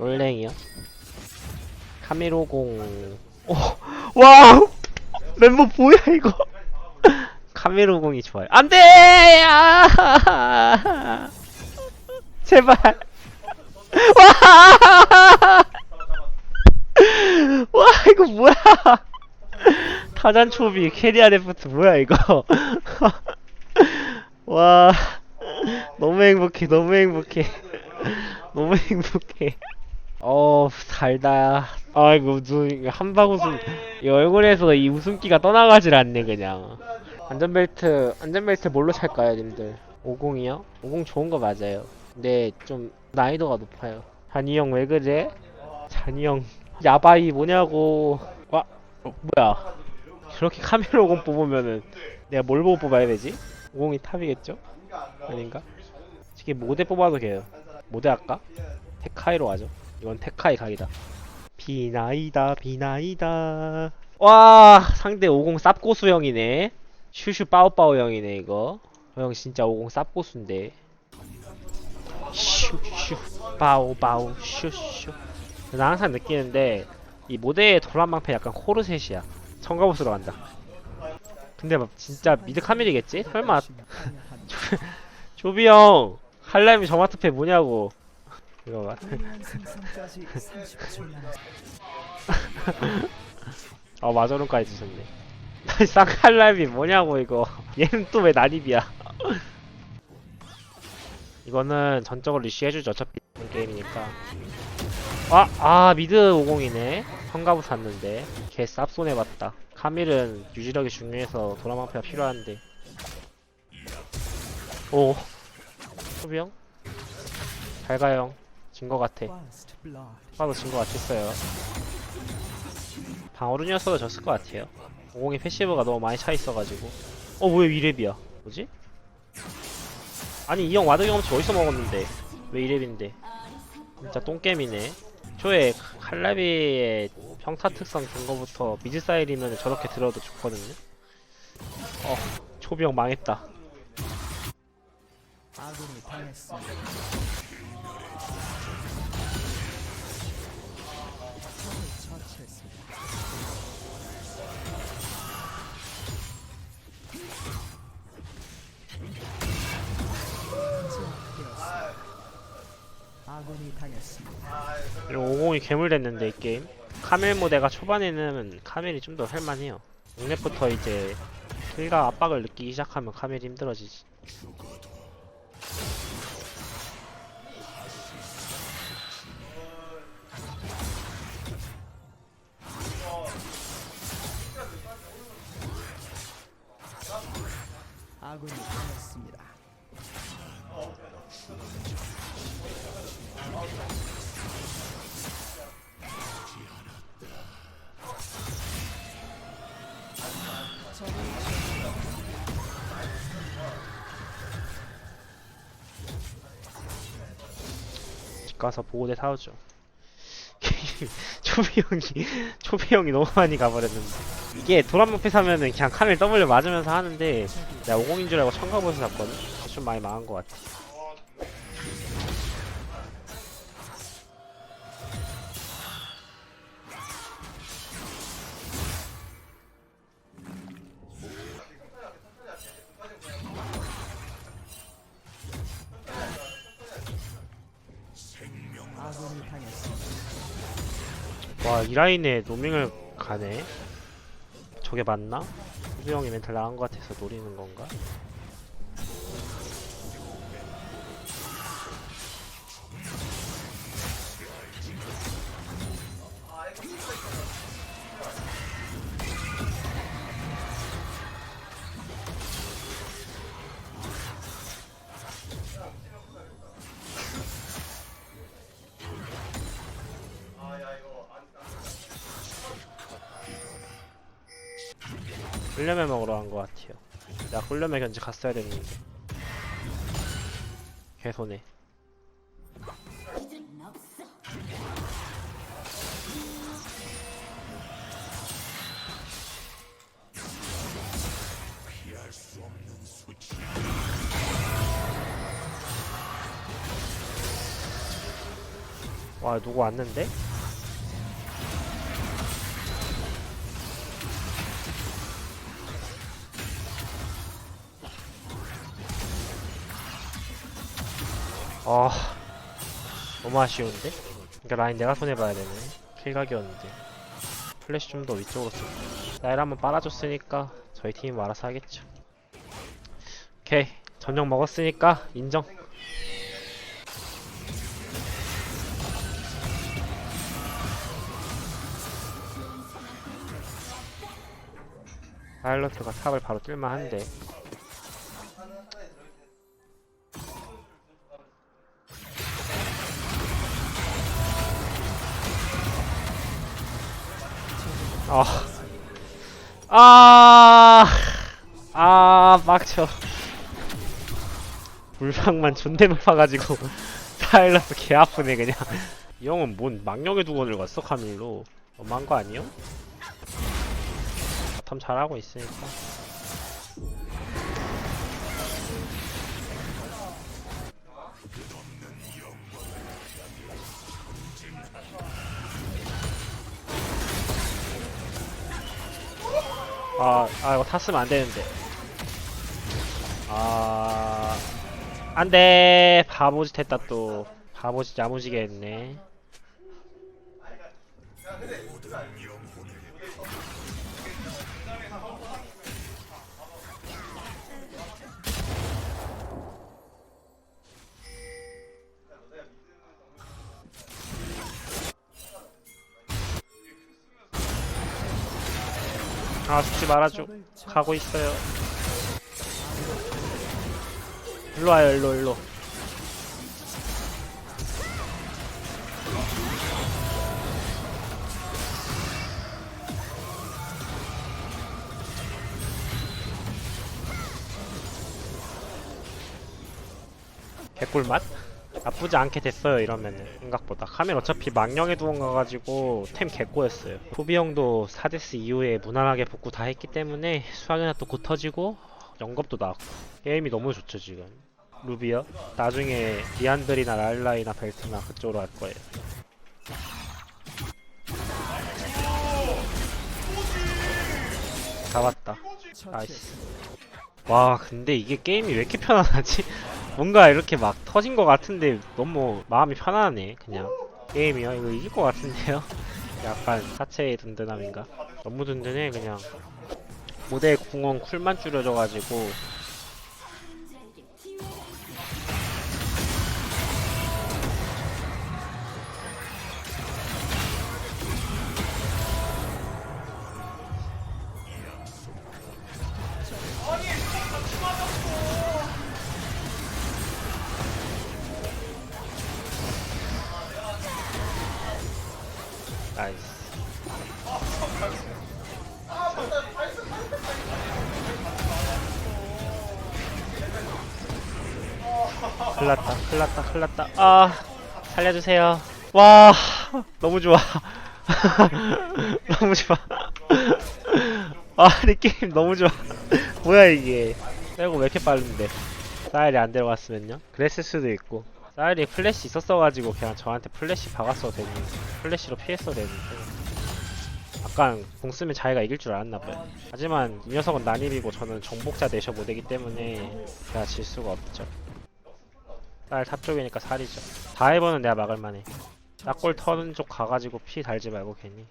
롤랭이요? 카메로공. 오, 와 멤버 뭐야 이거? 카메로공이 좋아요. 안돼! 아! 제발. 와! 와 이거 뭐야? 타잔 초비 캐리아 데프트 뭐야 이거? 와 너무 행복해 너무 행복해. 너무 행복해 어 달다 아이고 눈 한바구음 이 얼굴에서 이 웃음기가 떠나가질 않네 그냥 안전벨트 안전벨트 뭘로 찰까요 님들 50이요? 50 좋은 거 맞아요 근데 좀 난이도가 높아요 잔이 형 왜 그래? 잔이 형 야바이 뭐냐고 와 어, 뭐야 저렇게 카메라 50 뽑으면은 내가 뭘 보고 뽑아야 되지? 50이 탑이겠죠? 아닌가? 솔직히 모대 뽑아도 돼요 모대 할까? 테카이로 하죠 이건 테카이 각이다. 비나이다 비나이다. 와 상대 50 쌉고수 형이네. 슈슈 빠오빠오 형이네 이거. 저형 진짜 50 쌉고수인데. 슈슈 빠오빠오 슈슈. 나 항상 느끼는데 이 모대의 도란방패 약간 코르셋이야. 청가보스로 간다. 근데 막 진짜 미드 카밀이겠지? 설마. 조비 형 할렘이 저마트패 뭐냐고 이거 봐. 생성까지 30초 남았 아 마저론까지 주셨네. 쌍칼라임이 뭐냐고 이거. 얘는 또 왜 난입이야? 이거는 전적으로 리쉬 해주죠 어차피. 이런 게임이니까. 아! 아 미드 50이네. 성가부 샀는데. 개 쌉 손해 봤다. 카밀은 유지력이 중요해서 도라망패가 필요한데. 오. 소비형? 잘 가요 진거 같아. First blood. 봐도 진거 같았어요. 방어룬이었어도 졌을 것 같아요. 50이 패시브가 너무 많이 차 있어가지고. 어왜 이랩이야? 뭐지? 아니 이 형 와드 경험치 어디서 먹었는데? 왜 이랩인데? 진짜 똥겜이네. 초에 칼라비의 평타 특성 든 거부터 미드 사일이면 저렇게 들어도 좋거든요. 어 초비 형 망했다 아군이 당했습니다. 아군이 당했습니다. 이런 50이 괴물 됐는데 이 게임. 카멜 모델가 초반에는 카멜이 좀 더 할만해요. 6렙부터 이제 킬과 압박을 느끼기 시작하면 카멜이 힘들어지지 가서 보호대 사오죠. 초비 형이 초비 형이 너무 많이 가버렸는데. 이게 도란목패 사면은 그냥 카멜 W 맞으면서 하는데 내가 50인 줄 알고 첨가보서 샀거든? 좀 많이 망한 것 같아 와 이 라인에 노밍을 가네 저게 맞나? 초비 형이 멘탈 나간 것 같아서 노리는 건가? 꿀려매 먹으러 간 것 같아요. 나 꿀려매 견지 갔어야 됐는데. 개손해. 와아 누구 왔는데? 아 너무 아쉬운데? 그러니까 라인 내가 손해봐야 되네 킬각이었는데. 플래시 좀 더 위쪽으로 쓸 나일 한번 빨아줬으니까 저희 팀이 뭐 알아서 하겠죠. 오케이. 저녁 먹었으니까 인정. 파일럿가 탑을 바로 뛸만한데 아, 아, 아, 빡쳐. 물방만 존대만 파가지고 사일러스 개 아프네 그냥. 이 형은 뭔 망령의 두건을 갔어 카밀로? 너무한 거 아니요? 탐 잘하고 있으니까. 아, 아 이거 탔으면 안 되는데. 아, 안 돼. 바보짓 했다 또. 바보짓 야무지게 했네. 아, 죽지 말아줘. 가고 있어요. 일로 와요, 일로, 일로. 개꿀맛? 나쁘지 않게 됐어요 이러면은 생각보다. 카멜 어차피 망령의 두원 가가지고 템 개꼬였어요. 후비 형도 4데스 이후에 무난하게 복구 다 했기 때문에 수학이나 또곧 터지고 영겁도 나왔고. 게임이 너무 좋죠 지금. 루비요? 나중에 디안들이나 랄라이나 벨트나 그쪽으로 할 거예요. 잡았다. 나이스. 와 근데 이게 게임이 왜 이렇게 편안하지? 뭔가 이렇게 막 터진 것 같은데 너무 마음이 편안하네 그냥 게임이요? 이거 이길 것 같은데요? 약간 사체의 든든함인가? 너무 든든해 그냥 모델 궁원 쿨만 줄여줘가지고 나이스 큰일 났다 큰일 났다 큰일 났다. 아 살려주세요. 와 너무 좋아. 너무 좋아. 아 이 게임 너무 좋아. 뭐야 이게. 빼고 왜 이렇게 빠른데? 사일이 안 들어갔으면요? 그랬을 수도 있고 사일이 플래시 있었어가지고 그냥 저한테 플래시 박았어도 됐는데 플래시로 피했어도 됐는데 약간 공 쓰면 자기가 이길 줄 알았나봐요. 하지만 이 녀석은 난입이고 저는 정복자 내셔 못되기 때문에 제가 질 수가 없죠. 쌀 탑쪽이니까 살이죠. 다이버는 내가 막을만해. 딱골 터는 쪽 가가지고 피 달지 말고 괜히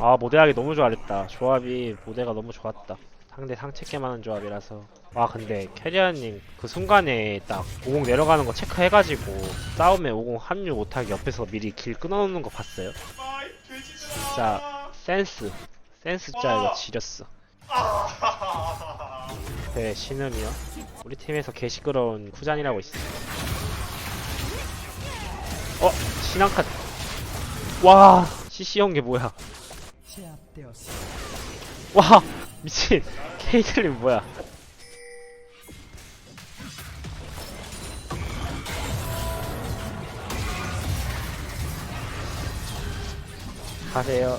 아 모대하기 너무 잘했다. 조합이 모대가 너무 좋았다. 상대 상체게 많은 조합이라서. 와 근데 캐리아님 그 순간에 딱 50 내려가는 거 체크해가지고 싸움에 50 합류 못하게 옆에서 미리 길 끊어놓는 거 봤어요? 진짜 센스. 센스 진짜 이거 지렸어. 네 신음이요. 우리 팀에서 개 시끄러운 쿠잔이라고 있어. 어 신앙카. 와 CC 연계 뭐야. 와 미친. 케이틀린 뭐야? 가세요.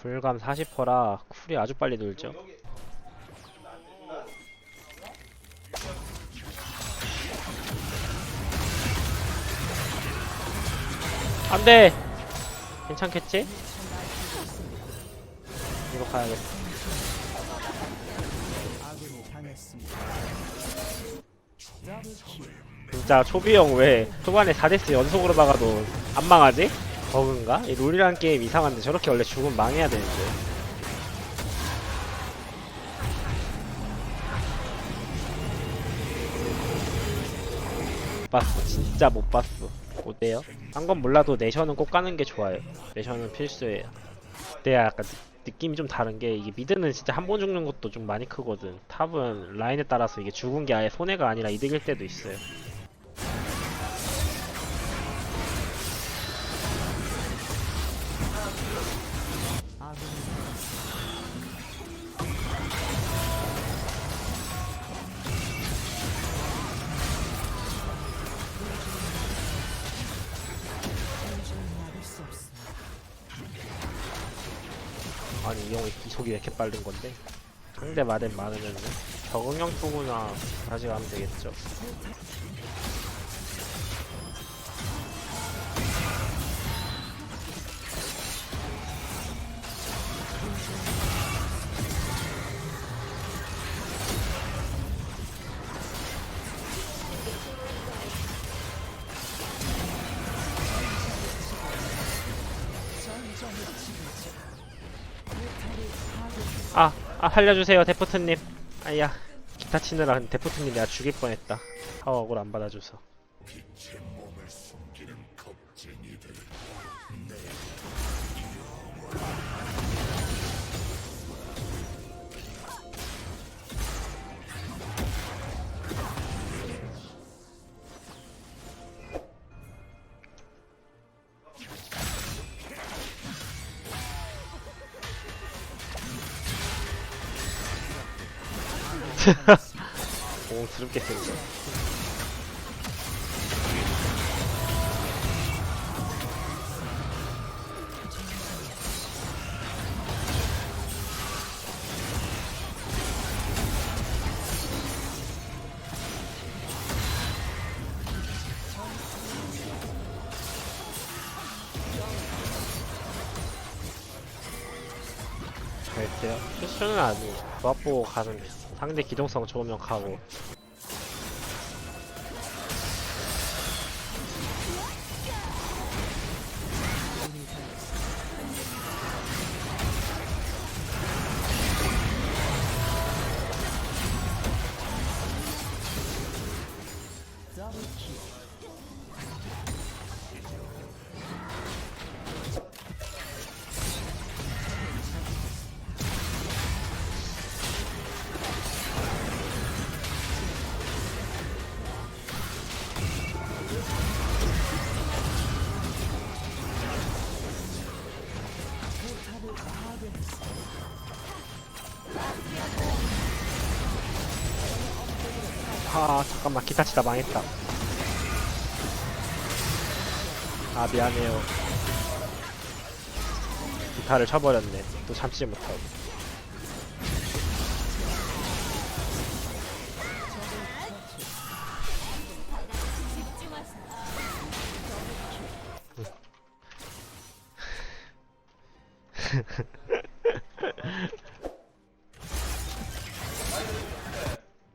굴감 40%라 쿨이 아주 빨리 돌죠. 안돼! 괜찮겠지? 더블킬. 진짜 초비형 왜 초반에 4데스 연속으로 막아도 안 망하지? 버그인가? 이 롤이란 게임 이상한데 저렇게 원래 죽으면 망해야 되는데 못 봤어 진짜 못 봤어 어때요? 한 건 몰라도 내셔는 꼭 가는 게 좋아요 내셔는 필수예요 그때야 약간 느- 느낌이 좀 다른 게 이게 미드는 진짜 한 번 죽는 것도 좀 많이 크거든. 탑은 라인에 따라서 이게 죽은 게 아예 손해가 아니라 이득일 때도 있어요 이 형이 이속이 왜 이렇게 빠른 건데? 상대 마덴 많으면 적응형 투구나 가져가면 되겠죠. 아, 아 살려주세요 데프트님. 아야 기타 치느라 데프트님 내가 죽일 뻔했다. 파워 억울 안 받아줘서. 공스럽게 생겨. 글쎄요. 패션은 아니고 조합 보고 가는 게 상대 기동성 좋으면 가고 아 잠깐만. 기타 치다 망했다. 아 미안해요. 기타를 쳐버렸네. 또 참지 못하고.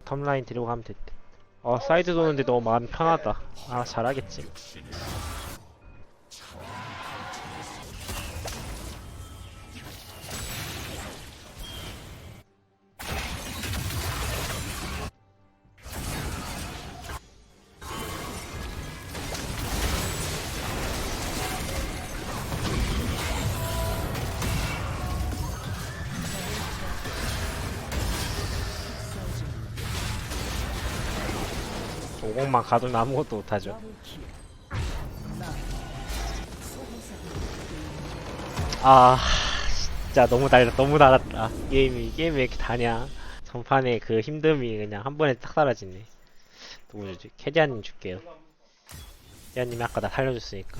텀라인 데리고 가면 됐대 어 사이드 도는데 너무 마음이 편하다. 아 잘하겠지 오공만 가두면 아무것도 못하죠. 아 진짜 너무 달다 너무 달았다. 게임이 게임이 왜 이렇게 다냐. 전판에 그 힘듦이 그냥 한 번에 딱 사라지네. 누구 주지. 캐디아님 줄게요. 캐디아님이 아까 나 살려줬으니까